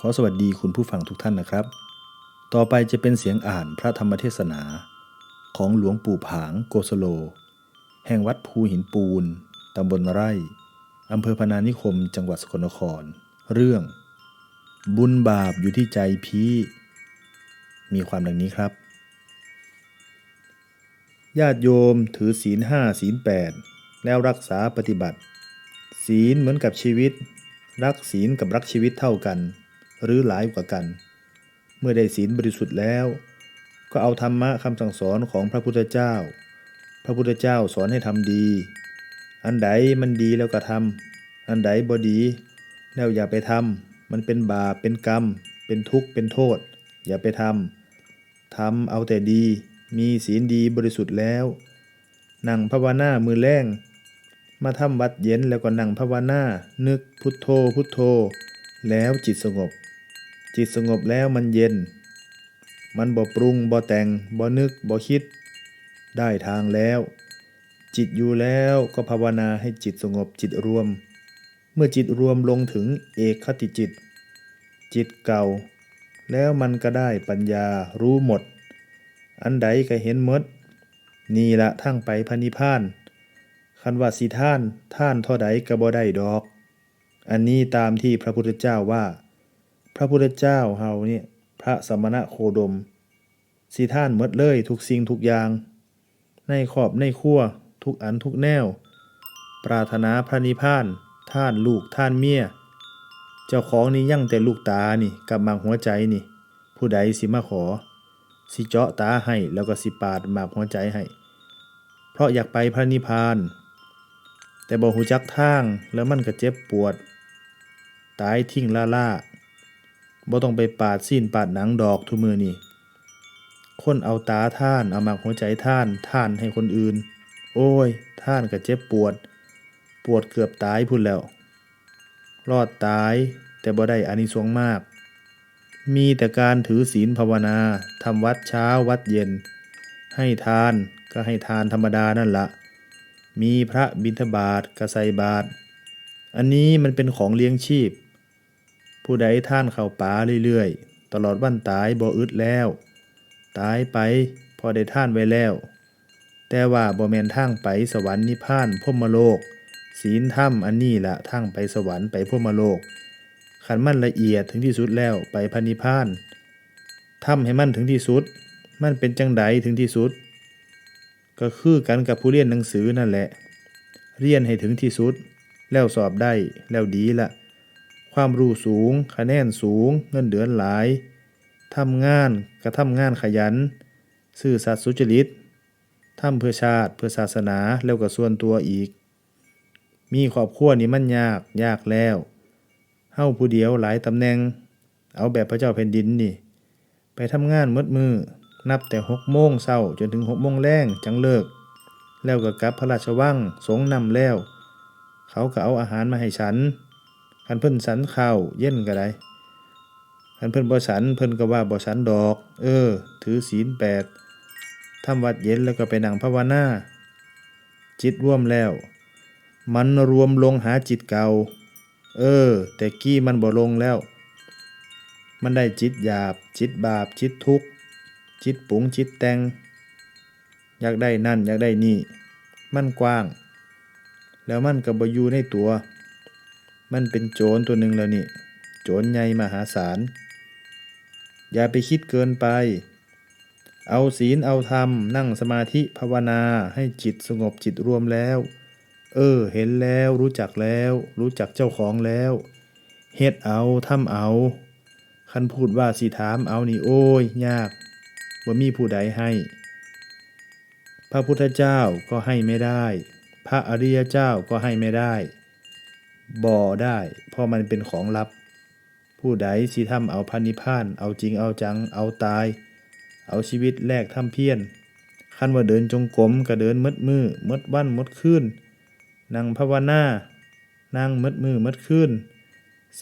ขอสวัสดีคุณผู้ฟังทุกท่านนะครับ ต่อไปจะเป็นเสียงอ่านพระธรรมเทศนา ของหลวงปู่ผางโกสโล แห่งวัดภูหินปูน ตำบลไร่ อำเภอพนานิคม จังหวัดสกลนคร เรื่อง บุญบาปอยู่ที่ใจพีมีความดังนี้ครับ ญาติโยมถือศีลห้าศีลแปดแล้วรักษาปฏิบัติ ศีลเหมือนกับชีวิต รักศีลกับรักชีวิตเท่ากัน หรือหลายกว่ากัน เมื่อได้ศีลบริสุทธิ์แล้ว ก็เอาธรรมะคำสั่งสอนของพระพุทธเจ้า พระพุทธเจ้าสอนให้ทำดี อันใดมันดีแล้วก็ทำอันใดบ่ดี แล้วอย่าไปทำมันเป็นบาปเป็นกรรม เป็นทุกข์เป็นโทษ อย่าไปทำทำเอาแต่ดี มีศีลดีบริสุทธิ์แล้ว นั่งภาวนามือแรงมาทำวัดเย็นแล้วก็นั่งภาวนา นึกพุทโธพุทโธ แล้วจิตสงบ จิตสงบแล้วมันเย็น มันบ่ปรุงบ่แต่งบ่นึกบ่คิด ได้ทางแล้ว จิตอยู่แล้วก็ภาวนาให้จิตสงบจิตรวม เมื่อจิตรวมลงถึงเอกคติจิต จิตเก่า แล้วมันก็ได้ปัญญารู้หมด อันใดก็เห็นหมด นี่ละทั้งไปพระนิพพานคันว่าสิท่านท่านเท่าใดก็บ่ได้ดอก อันนี้ตามที่พระพุทธเจ้าว่า พระพุทธเจ้าเฮาเนี่ยพระสมณะโคดมสิท่านหมดเลยทุกสิ่งทุกอย่าง ในขอบในครัวทุกอันทุกแนว ปรารถนาพระนิพพาน ท่านลูกท่านเมีย เจ้าของนี่ยั่งแต่ลูกตานี่กับหมากหัวใจนี่ ผู้ใดสิมาขอ สิเจาะตาให้แล้วก็สิปาดหมากหัวใจให้ เพราะอยากไปพระนิพพาน แต่บ่หูจักทางแล้วมันก็เจ็บปวด ตายทิ้งล่าล่า บ่ต้องไปปาดสิ้นปาดหนังดอกทุกมือนี่คนเอาตาท่านเอาหมากหัวใจท่านท่านให้คนอื่น โอ้ย ท่านก็เจ็บปวด ปวดเกือบตายพุ่นแล้ว รอดตายแต่บ่ได้อานิสงส์มาก มีแต่การถือศีลภาวนาทำวัดเช้าวัดเย็น ให้ทานก็ให้ทานธรรมดานั่นละมีพระบิณฑบาตกระใส่บาตอันนี้มันเป็นของเลี้ยงชีพ ผู้ใดท่านเข้าป่าเรื่อยๆ ตลอดวันตายบ่อึดแล้ว ตายไปพอได้ท่านไว้แล้ว แต่ว่าบ่แมนทางไปสวรรค์นิพพานพรหมโลก ศีลธรรมอันนี้ละทางไปสวรรค์ไปพรหมโลกขันมันละเอียดถึงที่สุดแล้วไปพระนิพพานทำให้มันถึงที่สุด มันเป็นจังใดถึงที่สุด ก็คือกันกับผู้เรียนหนังสือนั่นแหละ เรียนให้ถึงที่สุด แล้วสอบได้แล้วดีละ ความรู้สูง คะแนนสูง เงินเดือนหลายทำงานก็ทำงานขยัน ซื่อสัตย์สุจริตทำเพื่อชาติเพื่อศาสนาแล้วก็ส่วนตัวอีก มีครอบครัวนี่มันยากยากแล้วเฮ้าผู้เดียวหลายตำแหน่ง เอาแบบพระเจ้าแผ่นดินนี่ ไปทำงานมืดมือนับแต่หกโมงเช้าจนถึงหกโมงแรงจังเลิก แล้วก็กลับพระราชวังสงนำแล้ว เขาก็เอาอาหารมาให้ฉัน คันเพิ่นสันข้าวเย็นก็ได้คันเพิ่นบ่ฉันเพิ่นก็ว่าบ่ฉันดอก เออ ถือศีลแปดทำวัดเย็นแล้วก็ไปนั่งภาวนาจิตร่วมแล้ว มันรวมลงหาจิตเก่า เออ แต่กี้มันบ่ลงแล้ว มันได้จิตหยาบ จิตบาป จิตทุกข์ จิตปุ๋งจิตแตงอยากได้นั่นอยากได้นี่ มันกว้าง แล้วมันก็บ่อยู่ในตัว มันเป็นโจรตัวหนึ่งแล้วนี่ โจรใหญ่มหาศาล อย่าไปคิดเกินไป เอาศีลเอาธรรม นั่งสมาธิภาวนาให้จิตสงบจิตรวมแล้ว เออ เห็นแล้วรู้จักแล้ว รู้จักเจ้าของแล้วเฮ็ดเอาทำเอา คันพูดว่าสิถามเอานี่โอ้ย ยากว่ามีผู้ใดให้ พระพุทธเจ้าก็ให้ไม่ได้ พระอริยเจ้าก็ให้ไม่ได้ บ่ได้ เพราะมันเป็นของลับ ผู้ใดสิทำเอาพันนิพาน เอาจริงเอาจัง เอาตาย เอาชีวิตแลกทำเพียรคันว่าเดินจงกรมก็เดินมดมือมดวันมดคืนนั่งภาวนานั่งมดมือมดคืน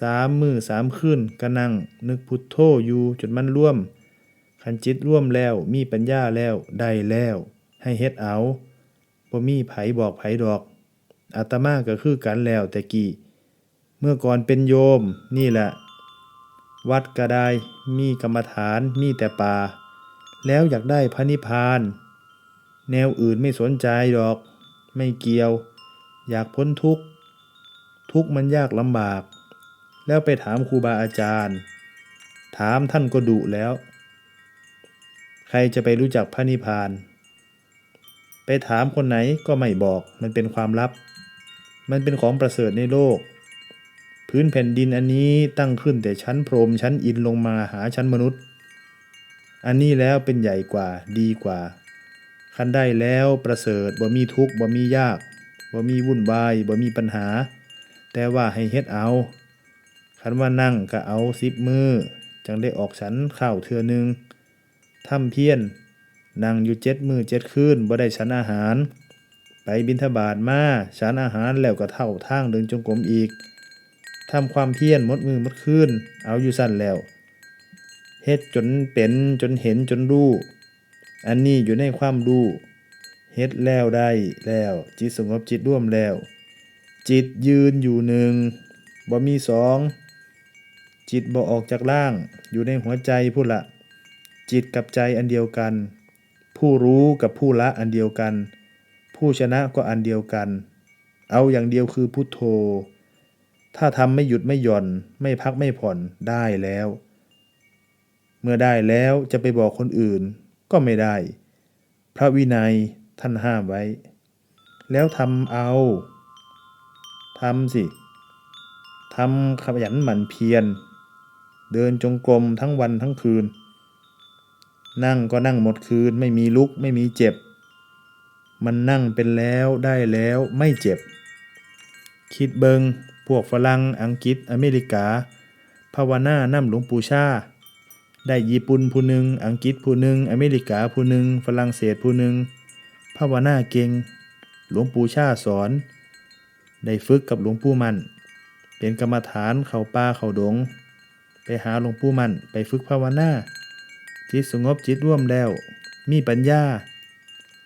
สามมือสามคืนก็นั่งนึกพุทโธอยู่จนมันร่วมคันจิตร่วมแล้วมีปัญญาแล้วได้แล้ว ให้เฮ็ดเอาบ่มีไผบอกไผดอก อาตมาก็คือกันแล้วแต่กี้ เมื่อก่อนเป็นโยมนี่แหละ วัดก็ได้มีกรรมฐานมีแต่ป่า แล้วอยากได้พระนิพพาน แนวอื่นไม่สนใจดอก ไม่เกี่ยว อยากพ้นทุกข์ ทุกข์มันยากลำบาก แล้วไปถามครูบาอาจารย์ ถามท่านก็ดุแล้ว ใครจะไปรู้จักพระนิพพานไปถามคนไหนก็ไม่บอกมันเป็นความลับ มันเป็นของประเสริฐในโลก พื้นแผ่นดินอันนี้ตั้งขึ้นแต่ชั้นพรมชั้นอินลงมาหาชั้นมนุษย์ อันนี้แล้วเป็นใหญ่กว่าดีกว่าคันได้แล้วประเสริฐบ่มีทุกข์บ่มียากบ่มีวุ่นวายบ่มีปัญหา แต่ว่าให้เฮ็ดเอาคันว่านั่งก็เอาสิบมือจังได้ออกฉันข้าวเทือหนึงทำเพี้ยนนั่งอยู่เจ็ดมือเจ็ดคืนบ่ได้ฉันอาหาร ไปบิณฑบาตมาฉันอาหารแล้วก็เท่าทางเดินจงกรมอีกทำความเพียรมดมือมดคืนเอาอยู่สั่นแล้วเฮ็ดจนเป็นจนเห็นจนรู้อันนี้อยู่ในความรู้เฮ็ดแล้วได้แล้ว จิตสงบจิตร่วมแล้ว จิตยืนอยู่หนึ่งบ่มีสองจิตบ่ออกจากร่าง อยู่ในหัวใจผู้ละจิตกับใจอันเดียวกัน ผู้รู้กับผู้ละอันเดียวกัน ผู้ชนะก็อันเดียวกัน เอาอย่างเดียวคือพุทโธ ถ้าทำไม่หยุดไม่หย่อน ไม่พักไม่ผ่อนได้แล้ว เมื่อได้แล้วจะไปบอกคนอื่นก็ไม่ได้ พระวินัยท่านห้ามไว้ แล้วทำเอาทำสิทำขยันหมั่นเพียร เดินจงกรมทั้งวันทั้งคืน นั่งก็นั่งหมดคืนไม่มีลุกไม่มีเจ็บ มันนั่งเป็นแล้วได้แล้วไม่เจ็บ คิดเบิง พวกฝรั่งอังกฤษอเมริกา ภาวนานั่หลวงปู่ชา ได้ญี่ปุ่นผู้หนึ่งอังกฤษผู้หนึ่งอเมริกาผู้หนึ่งฝรั่งเศสผู้หนึ่งภาวนาเก่ง หลวงปู่ชาสอน ได้ฝึกกับหลวงปู่มัน เป็นกรรมฐานเข้าป่าเข้าดง ไปหาหลวงปู่มันไปฝึกภาวนาจิตสงบจิตร่วมแล้ว มีปัญญา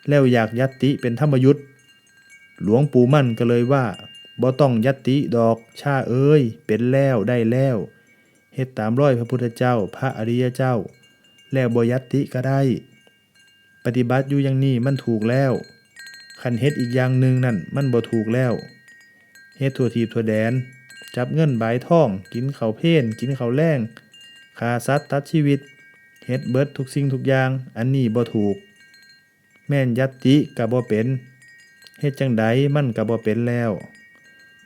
แล้วอยากยัตติเป็นธรรมยุทธ์หลวงปู่มั่นก็เลยว่าบ่ต้องยัตติดอกชาเอ้ย เป็นแล้วได้แล้วเฮ็ดตามร้อยพระพุทธเจ้าพระอริยเจ้า แล้วบ่ยัตติก็ได้ ปฏิบัติอยู่อย่างนี้มันถูกแล้วคันเฮ็ดอีกอย่างหนึ่งนั่นมันบ่ถูกแล้วเฮ็ดทั่วทีบทั่วแดน จับเงินบายท่อง กินเขาเพนกินเขาแล้งฆ่าสัตว์ตัดชีวิตเฮ็ดเบิดทุกสิ่งทุกอย่าง อันนี้บ่ถูก แม่นยัตติก็บ่เป็นเฮ็ดจังใดมันก็บ่เป็นแล้ว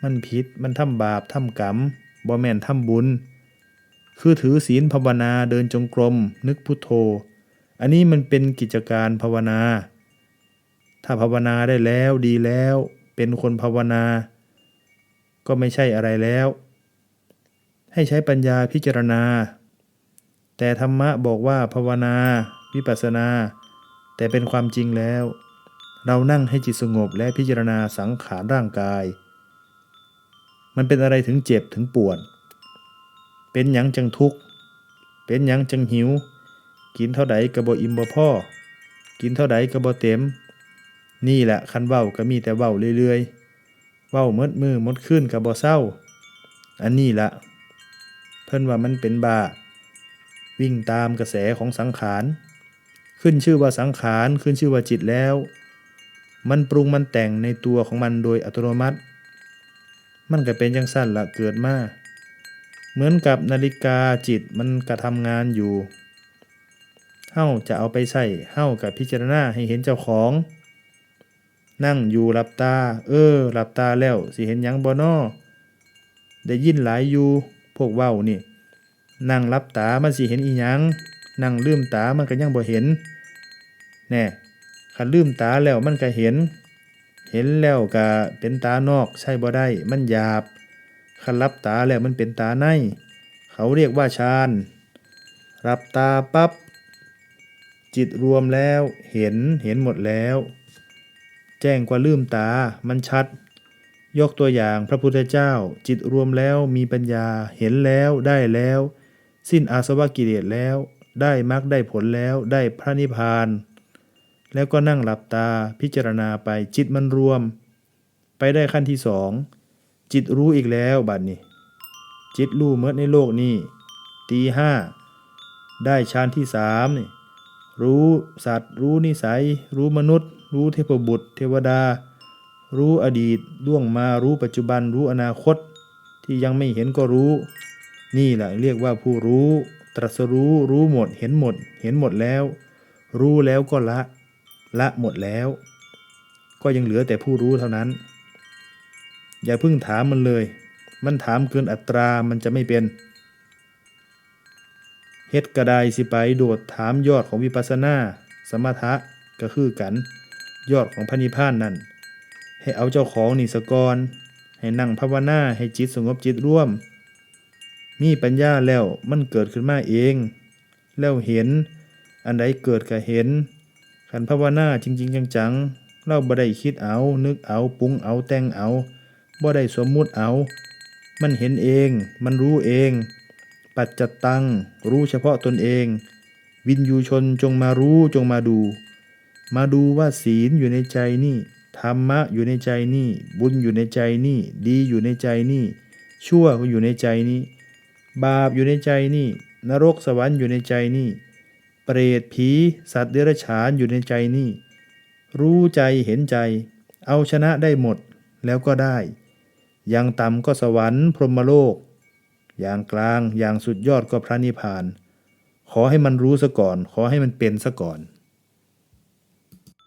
มันผิดมันทำบาปทำกรรมบ่แม่นทำบุญ คือถือศีลภาวนาเดินจงกรม นึกพุทโธ อันนี้มันเป็นกิจการภาวนา ถ้าภาวนาได้แล้วดีแล้ว เป็นคนภาวนา ก็ไม่ใช่อะไรแล้ว ให้ใช้ปัญญาพิจารณา แต่ธรรมะบอกว่าภาวนา วิปัสสนา แต่เป็นความจริงแล้ว เรานั่งให้จิตสงบและพิจารณาสังขารร่างกาย มันเป็นอะไรถึงเจ็บถึงปวด เป็นหยังจังทุกข์ เป็นหยังจังหิว กินเท่าใดกระบอิ่มบ่พ่อ กินเท่าใดกระบเต็ม นี่แหละคันเว้าก็มีแต่เว้าเรื่อยๆเว้าหมดมือมดคืนกระบเศร้า อันนี้ละเพิ่นว่ามันเป็นบาวิ่งตามกระแสของสังขาร ขึ้นชื่อว่าสังขารขึ้นชื่อว่าจิตแล้ว มันปรุงมันแต่งในตัวของมันโดยอัตโนมัติ มันก็เป็นจังสั้นละเกิดมาเหมือนกับนาฬิกาจิตมันกระทำงานอยู่เฮ้าจะเอาไปใส่เฮ้ากับพิจารณาให้เห็นเจ้าของ นั่งอยู่หลับตา เออหลับตาแล้วสิเห็นยังบ่นอได้ยินหลายอยู่พวกเว้านี่ นั่งหลับตามันสิเห็นอีหยัง นั่งลืมตามันก็ยังบ่เห็นแน่คันลืมตาแล้วมันก็เห็น เห็นแล้วก็เป็นตานอกใช่บ่ได้มันหยาบคันรับตาแล้วมันเป็นตาใน เขาเรียกว่าฌานรับตาปับ๊บจิตรวมแล้วเห็นเห็นหมดแล้ว แจ้งกว่าลืมตามันชัด ยกตัวอย่างพระพุทธเจ้า จิตรวมแล้วมีปัญญาเห็นแล้วได้แล้ว สิ้นอาสวะกิเลสแล้ว ได้มรรคได้ผลแล้วได้พระนิพพาน แล้วก็นั่งหลับตาพิจารณาไปจิตมันรวม ไปได้ขั้นที่สองจิตรู้อีกแล้วบัดนี้ จิตรู้เมื่อในโลกนี้ตีห้าได้ฌานที่สามนี่รู้สัตว์ รู้นิสัย รู้มนุษย์ รู้เทพบุตร เทวดา รู้อดีตล่วงมารู้ปัจจุบันรู้อนาคต ที่ยังไม่เห็นก็รู้ นี่แหละเรียกว่าผู้รู้ ตรัสรู้รู้หมดเห็นหมด เห็นหมดแล้ว รู้แล้วก็ละ ละหมดแล้ว ก็ยังเหลือแต่ผู้รู้เท่านั้น อย่าเพิ่งถามมันเลย มันถามเกินอัตรามันจะไม่เป็นเฮ็ดกระไดสิไปโดดถามยอดของวิปัสสนา สมถะก็คือกัน ยอดของพระนิพพานนั่นให้เอาเจ้าของนี่สะกอนให้นั่งภาวนาให้จิตสงบจิตร่วม มีปัญญาแล้วมันเกิดขึ้นมาเอง แล้วเห็น อันใดเกิดก็เห็นขันภาวนาจริง ๆ จังๆเราบ่ได้คิดเอา นึกเอาปรุงเอาแต่งเอาบ่ได้สมมุติเอา มันเห็นเอง มันรู้เอง ปัจจตัง รู้เฉพาะตนเอง วินยูชนจงมารู้จงมาดู มาดูว่าศีลอยู่ในใจนี่ธรรมะอยู่ในใจนี่ บุญอยู่ในใจนี่ ดีอยู่ในใจนี่ ชั่วก็อยู่ในใจนี่ บาปอยู่ในใจนี่ นรกสวรรค์อยู่ในใจนี่ เปรตผี สัตว์เดรัจฉานอยู่ในใจนี่ รู้ใจเห็นใจ เอาชนะได้หมดแล้วก็ได้ อย่างต่ำก็สวรรค์พรหมโลก อย่างกลางอย่างสุดยอดก็พระนิพพาน ขอให้มันรู้ซะก่อน ขอให้มันเป็นซะก่อน